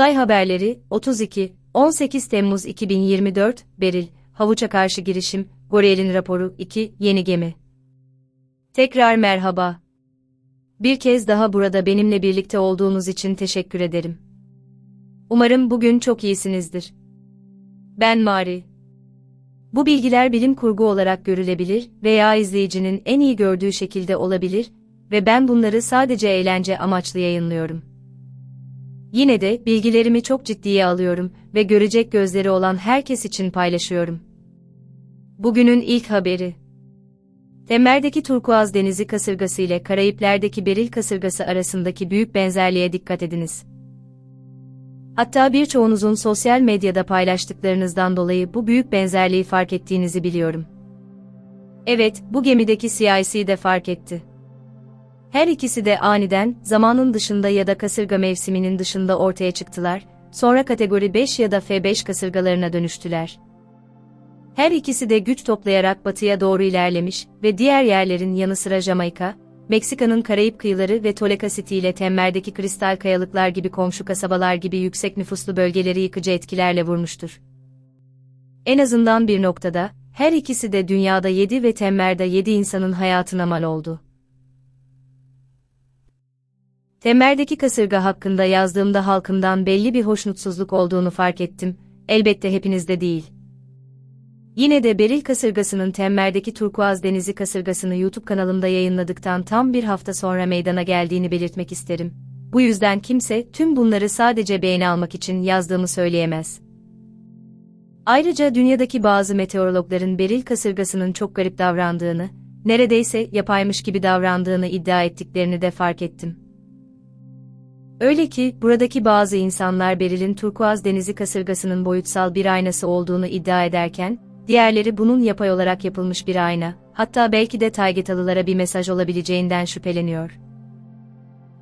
Uzay Haberleri, 32, 18 Temmuz 2024, Beril, Havuç'a karşı girişim, Gorel'in raporu, 2, Yeni gemi. Tekrar merhaba. Bir kez daha burada benimle birlikte olduğunuz için teşekkür ederim. Umarım bugün çok iyisinizdir. Ben Mari. Bu bilgiler bilim kurgu olarak görülebilir veya izleyicinin en iyi gördüğü şekilde olabilir ve ben bunları sadece eğlence amaçlı yayınlıyorum. Yine de bilgilerimi çok ciddiye alıyorum ve görecek gözleri olan herkes için paylaşıyorum. Bugünün ilk haberi. Temmer'deki Turkuaz Denizi kasırgası ile Karayipler'deki Beril kasırgası arasındaki büyük benzerliğe dikkat ediniz. Hatta birçoğunuzun sosyal medyada paylaştıklarınızdan dolayı bu büyük benzerliği fark ettiğinizi biliyorum. Evet, bu gemideki CIC de fark etti. Her ikisi de aniden, zamanın dışında ya da kasırga mevsiminin dışında ortaya çıktılar, sonra kategori 5 ya da F5 kasırgalarına dönüştüler. Her ikisi de güç toplayarak batıya doğru ilerlemiş ve diğer yerlerin yanı sıra Jamaika, Meksika'nın Karayip kıyıları ve Toleka City ile Temmer'deki kristal kayalıklar gibi komşu kasabalar gibi yüksek nüfuslu bölgeleri yıkıcı etkilerle vurmuştur. En azından bir noktada, her ikisi de dünyada 7 ve Temmer'de 7 insanın hayatına mal oldu. Temmer'deki kasırga hakkında yazdığımda halkımdan belli bir hoşnutsuzluk olduğunu fark ettim, elbette hepinizde değil. Yine de Beril kasırgasının Temmer'deki Turkuaz Denizi kasırgasını YouTube kanalımda yayınladıktan tam bir hafta sonra meydana geldiğini belirtmek isterim. Bu yüzden kimse tüm bunları sadece beğeni almak için yazdığımı söyleyemez. Ayrıca dünyadaki bazı meteorologların Beril kasırgasının çok garip davrandığını, neredeyse yapaymış gibi davrandığını iddia ettiklerini de fark ettim. Öyle ki, buradaki bazı insanlar Beril'in Turkuaz Denizi kasırgasının boyutsal bir aynası olduğunu iddia ederken, diğerleri bunun yapay olarak yapılmış bir ayna, hatta belki de Taygetalılara bir mesaj olabileceğinden şüpheleniyor.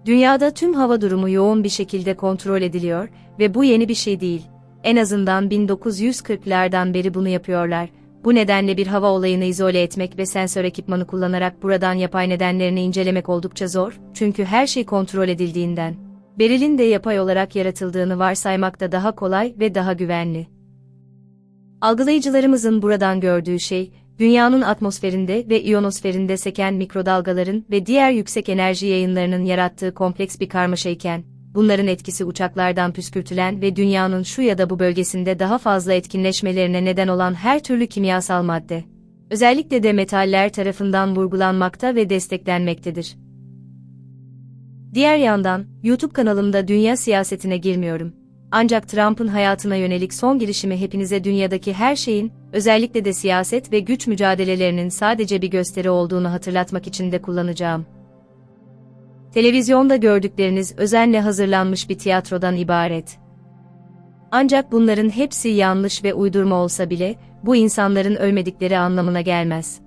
Dünyada tüm hava durumu yoğun bir şekilde kontrol ediliyor ve bu yeni bir şey değil. En azından 1940'lardan beri bunu yapıyorlar. Bu nedenle bir hava olayını izole etmek ve sensör ekipmanı kullanarak buradan yapay nedenlerini incelemek oldukça zor, çünkü her şey kontrol edildiğinden. Beril'in de yapay olarak yaratıldığını varsaymak da daha kolay ve daha güvenli. Algılayıcılarımızın buradan gördüğü şey, dünyanın atmosferinde ve ionosferinde seken mikrodalgaların ve diğer yüksek enerji yayınlarının yarattığı kompleks bir karmaşayken, bunların etkisi uçaklardan püskürtülen ve dünyanın şu ya da bu bölgesinde daha fazla etkinleşmelerine neden olan her türlü kimyasal madde, özellikle de metaller tarafından vurgulanmakta ve desteklenmektedir. Diğer yandan, YouTube kanalımda dünya siyasetine girmiyorum. Ancak Trump'ın hayatına yönelik son girişimi hepinize dünyadaki her şeyin, özellikle de siyaset ve güç mücadelelerinin sadece bir gösteri olduğunu hatırlatmak için de kullanacağım. Televizyonda gördükleriniz özenle hazırlanmış bir tiyatrodan ibaret. Ancak bunların hepsi yanlış ve uydurma olsa bile, bu insanların ölmedikleri anlamına gelmez.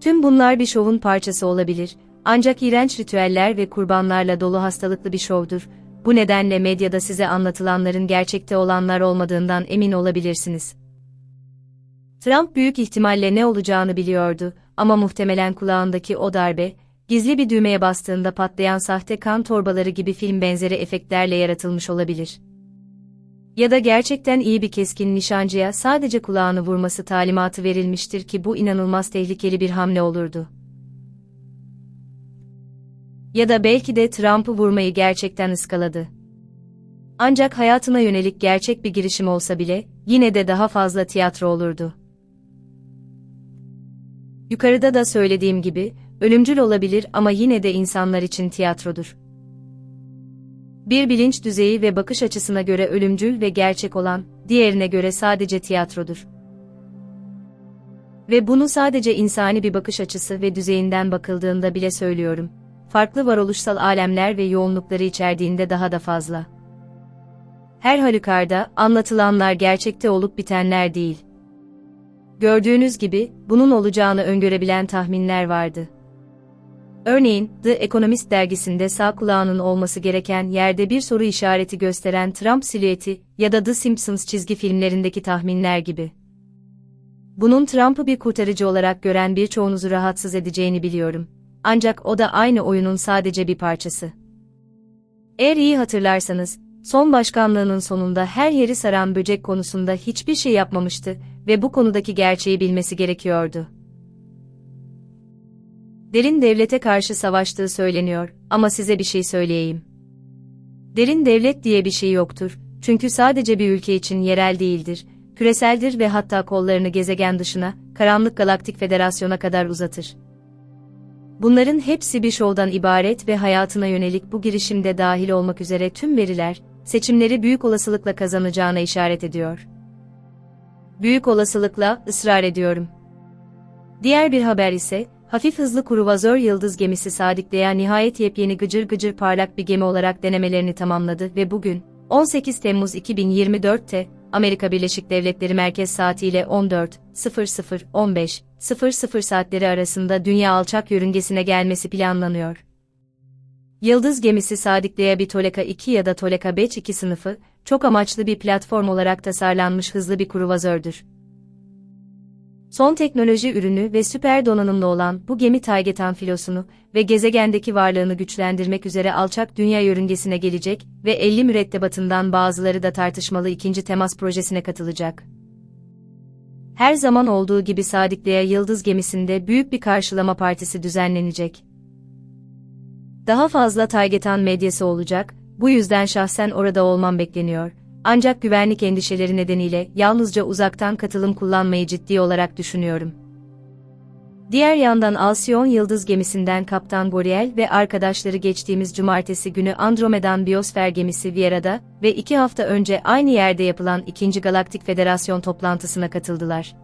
Tüm bunlar bir şovun parçası olabilir, ancak iğrenç ritüeller ve kurbanlarla dolu hastalıklı bir şovdur, bu nedenle medyada size anlatılanların gerçekte olanlar olmadığından emin olabilirsiniz. Trump büyük ihtimalle ne olacağını biliyordu ama muhtemelen kulağındaki o darbe, gizli bir düğmeye bastığında patlayan sahte kan torbaları gibi film benzeri efektlerle yaratılmış olabilir. Ya da gerçekten iyi bir keskin nişancıya sadece kulağını vurması talimatı verilmiştir ki bu inanılmaz tehlikeli bir hamle olurdu. Ya da belki de Trump'ı vurmayı gerçekten ıskaladı. Ancak hayatına yönelik gerçek bir girişim olsa bile, yine de daha fazla tiyatro olurdu. Yukarıda da söylediğim gibi, ölümcül olabilir ama yine de insanlar için tiyatrodur. Bir bilinç düzeyi ve bakış açısına göre ölümcül ve gerçek olan, diğerine göre sadece tiyatrodur. Ve bunu sadece insani bir bakış açısı ve düzeyinden bakıldığında bile söylüyorum farklı varoluşsal alemler ve yoğunlukları içerdiğinde daha da fazla. Her halükarda, anlatılanlar gerçekte olup bitenler değil. Gördüğünüz gibi, bunun olacağını öngörebilen tahminler vardı. Örneğin, The Economist dergisinde sağ kulağının olması gereken yerde bir soru işareti gösteren Trump silüeti ya da The Simpsons çizgi filmlerindeki tahminler gibi. Bunun Trump'ı bir kurtarıcı olarak gören birçoğunuzu rahatsız edeceğini biliyorum ancak o da aynı oyunun sadece bir parçası. Eğer iyi hatırlarsanız, son başkanlığının sonunda her yeri saran böcek konusunda hiçbir şey yapmamıştı ve bu konudaki gerçeği bilmesi gerekiyordu. Derin devlete karşı savaştığı söyleniyor ama size bir şey söyleyeyim. Derin devlet diye bir şey yoktur, çünkü sadece bir ülke için yerel değildir, küreseldir ve hatta kollarını gezegen dışına, karanlık galaktik federasyona kadar uzatır. Bunların hepsi bir şovdan ibaret ve hayatına yönelik bu girişimde dahil olmak üzere tüm veriler, seçimleri büyük olasılıkla kazanacağına işaret ediyor. Büyük olasılıkla, ısrar ediyorum. Diğer bir haber ise, hafif hızlı kruvazör yıldız gemisi Sadıkleya nihayet yepyeni gıcır gıcır parlak bir gemi olarak denemelerini tamamladı ve bugün, 18 Temmuz 2024'te, Amerika Birleşik Devletleri Merkez Saatiyle 14.00-15.00 saatleri arasında Dünya Alçak Yörüngesine gelmesi planlanıyor. Yıldız gemisi Sadıkleya bir Toleka 2 ya da Toleka 5 2 sınıfı, çok amaçlı bir platform olarak tasarlanmış hızlı bir kruvazördür. Son teknoloji ürünü ve süper donanımlı olan bu gemi Taygetan filosunu ve gezegendeki varlığını güçlendirmek üzere alçak dünya yörüngesine gelecek ve 50 mürettebatından bazıları da tartışmalı ikinci temas projesine katılacak. Her zaman olduğu gibi Sadikle'ye Yıldız gemisinde büyük bir karşılama partisi düzenlenecek. Daha fazla Taygetan medyası olacak, bu yüzden şahsen orada olmam bekleniyor ancak güvenlik endişeleri nedeniyle yalnızca uzaktan katılım kullanmayı ciddi olarak düşünüyorum. Diğer yandan Alcyon Yıldız gemisinden Kaptan Goriel ve arkadaşları geçtiğimiz cumartesi günü Andromedan Biosfer gemisi Viera'da ve iki hafta önce aynı yerde yapılan 2. Galaktik Federasyon toplantısına katıldılar.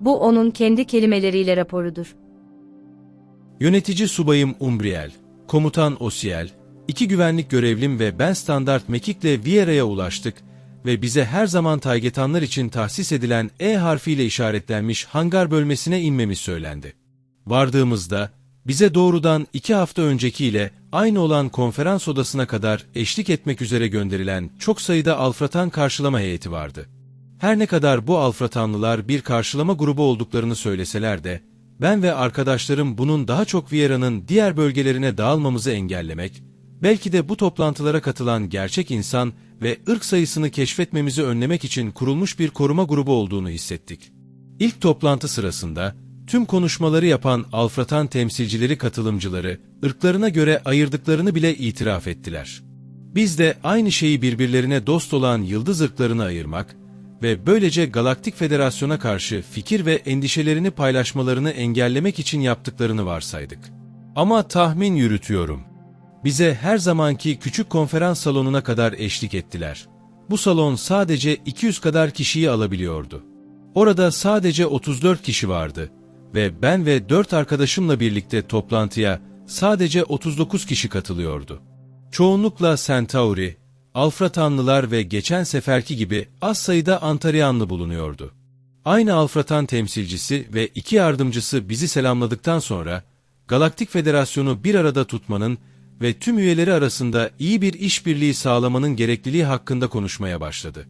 Bu onun kendi kelimeleriyle raporudur. Yönetici subayım Umbriel, komutan Osiel, İki güvenlik görevlim ve ben standart mekikle Viera'ya ulaştık ve bize her zaman taygetanlar için tahsis edilen E harfiyle işaretlenmiş hangar bölmesine inmemiz söylendi. Vardığımızda bize doğrudan iki hafta öncekiyle aynı olan konferans odasına kadar eşlik etmek üzere gönderilen çok sayıda Alfratan karşılama heyeti vardı. Her ne kadar bu Alfratanlılar bir karşılama grubu olduklarını söyleseler de, ben ve arkadaşlarım bunun daha çok Viera'nın diğer bölgelerine dağılmamızı engellemek Belki de bu toplantılara katılan gerçek insan ve ırk sayısını keşfetmemizi önlemek için kurulmuş bir koruma grubu olduğunu hissettik. İlk toplantı sırasında tüm konuşmaları yapan Alfratan temsilcileri katılımcıları ırklarına göre ayırdıklarını bile itiraf ettiler. Biz de aynı şeyi birbirlerine dost olan yıldız ırklarını ayırmak ve böylece Galaktik Federasyon'a karşı fikir ve endişelerini paylaşmalarını engellemek için yaptıklarını varsaydık. Ama tahmin yürütüyorum bize her zamanki küçük konferans salonuna kadar eşlik ettiler. Bu salon sadece 200 kadar kişiyi alabiliyordu. Orada sadece 34 kişi vardı ve ben ve 4 arkadaşımla birlikte toplantıya sadece 39 kişi katılıyordu. Çoğunlukla Centauri, Alfratanlılar ve geçen seferki gibi az sayıda Antaryanlı bulunuyordu. Aynı Alfratan temsilcisi ve iki yardımcısı bizi selamladıktan sonra, Galaktik Federasyonu bir arada tutmanın ve tüm üyeleri arasında iyi bir işbirliği sağlamanın gerekliliği hakkında konuşmaya başladı.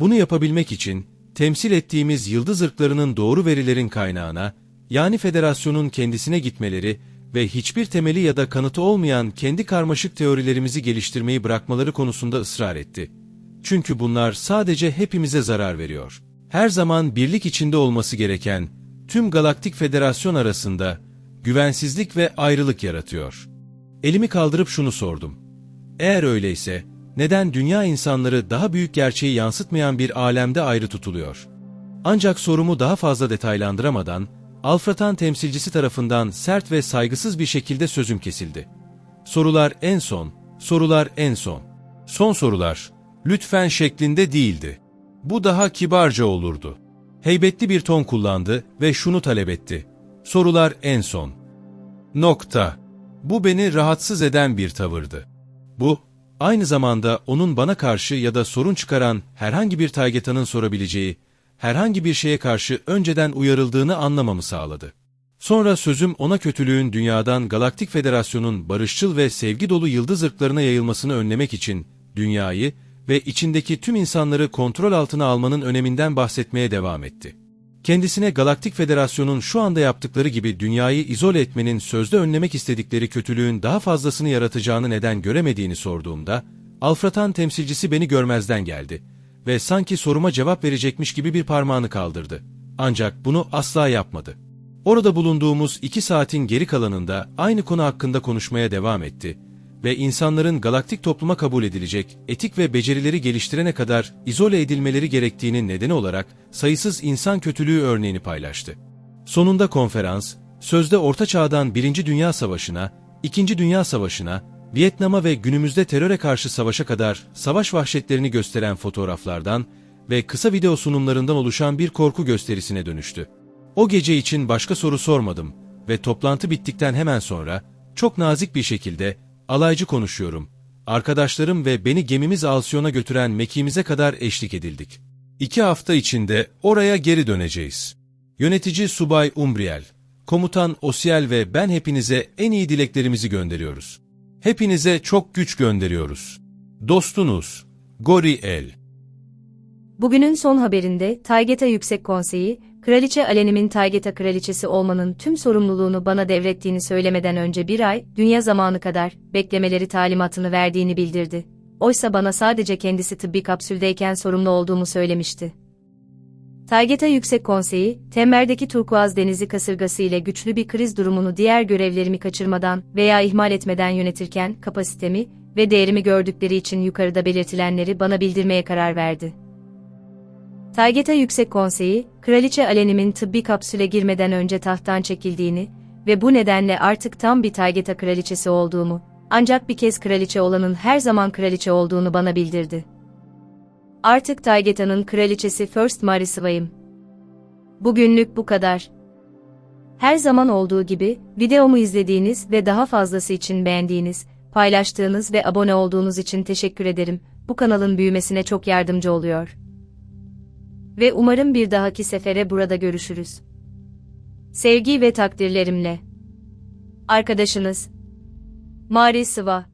Bunu yapabilmek için temsil ettiğimiz yıldız ırklarının doğru verilerin kaynağına, yani federasyonun kendisine gitmeleri ve hiçbir temeli ya da kanıtı olmayan kendi karmaşık teorilerimizi geliştirmeyi bırakmaları konusunda ısrar etti. Çünkü bunlar sadece hepimize zarar veriyor. Her zaman birlik içinde olması gereken tüm galaktik federasyon arasında güvensizlik ve ayrılık yaratıyor.'' Elimi kaldırıp şunu sordum. Eğer öyleyse, neden dünya insanları daha büyük gerçeği yansıtmayan bir alemde ayrı tutuluyor? Ancak sorumu daha fazla detaylandıramadan, Alfratan temsilcisi tarafından sert ve saygısız bir şekilde sözüm kesildi. Sorular en son, sorular en son. Son sorular, lütfen şeklinde değildi. Bu daha kibarca olurdu. Heybetli bir ton kullandı ve şunu talep etti. Sorular en son. Nokta. Bu beni rahatsız eden bir tavırdı. Bu, aynı zamanda onun bana karşı ya da sorun çıkaran herhangi bir Taygetan'ın sorabileceği, herhangi bir şeye karşı önceden uyarıldığını anlamamı sağladı. Sonra sözüm ona kötülüğün dünyadan Galaktik Federasyon'un barışçıl ve sevgi dolu yıldız ırklarına yayılmasını önlemek için dünyayı ve içindeki tüm insanları kontrol altına almanın öneminden bahsetmeye devam etti. Kendisine Galaktik Federasyon'un şu anda yaptıkları gibi dünyayı izole etmenin sözde önlemek istedikleri kötülüğün daha fazlasını yaratacağını neden göremediğini sorduğumda, Alfratan temsilcisi beni görmezden geldi ve sanki soruma cevap verecekmiş gibi bir parmağını kaldırdı. Ancak bunu asla yapmadı. Orada bulunduğumuz iki saatin geri kalanında aynı konu hakkında konuşmaya devam etti ve insanların galaktik topluma kabul edilecek, etik ve becerileri geliştirene kadar izole edilmeleri gerektiğinin nedeni olarak sayısız insan kötülüğü örneğini paylaştı. Sonunda konferans, sözde Orta Çağ'dan Birinci Dünya Savaşı'na, İkinci Dünya Savaşı'na, Vietnam'a ve günümüzde teröre karşı savaşa kadar savaş vahşetlerini gösteren fotoğraflardan ve kısa video sunumlarından oluşan bir korku gösterisine dönüştü. O gece için başka soru sormadım ve toplantı bittikten hemen sonra çok nazik bir şekilde alaycı konuşuyorum. Arkadaşlarım ve beni gemimiz Alsiyon'a götüren mekiğimize kadar eşlik edildik. İki hafta içinde oraya geri döneceğiz. Yönetici Subay Umbriel, Komutan Osiel ve ben hepinize en iyi dileklerimizi gönderiyoruz. Hepinize çok güç gönderiyoruz. Dostunuz, Gori El. Bugünün son haberinde Taygeta Yüksek Konseyi, Kraliçe Alenim'in Taygeta Kraliçesi olmanın tüm sorumluluğunu bana devrettiğini söylemeden önce bir ay, dünya zamanı kadar, beklemeleri talimatını verdiğini bildirdi. Oysa bana sadece kendisi tıbbi kapsüldeyken sorumlu olduğumu söylemişti. Taygeta Yüksek Konseyi, Temmer'deki Turkuaz Denizi kasırgası ile güçlü bir kriz durumunu diğer görevlerimi kaçırmadan veya ihmal etmeden yönetirken kapasitemi ve değerimi gördükleri için yukarıda belirtilenleri bana bildirmeye karar verdi. Taygeta Yüksek Konseyi, Kraliçe Alenim'in tıbbi kapsüle girmeden önce tahttan çekildiğini ve bu nedenle artık tam bir Taygeta kraliçesi olduğumu, ancak bir kez kraliçe olanın her zaman kraliçe olduğunu bana bildirdi. Artık Taygeta'nın kraliçesi First Marisiva'yım. Bugünlük bu kadar. Her zaman olduğu gibi, videomu izlediğiniz ve daha fazlası için beğendiğiniz, paylaştığınız ve abone olduğunuz için teşekkür ederim. Bu kanalın büyümesine çok yardımcı oluyor. Ve umarım bir dahaki sefere burada görüşürüz. Sevgi ve takdirlerimle. Arkadaşınız Mari Sıva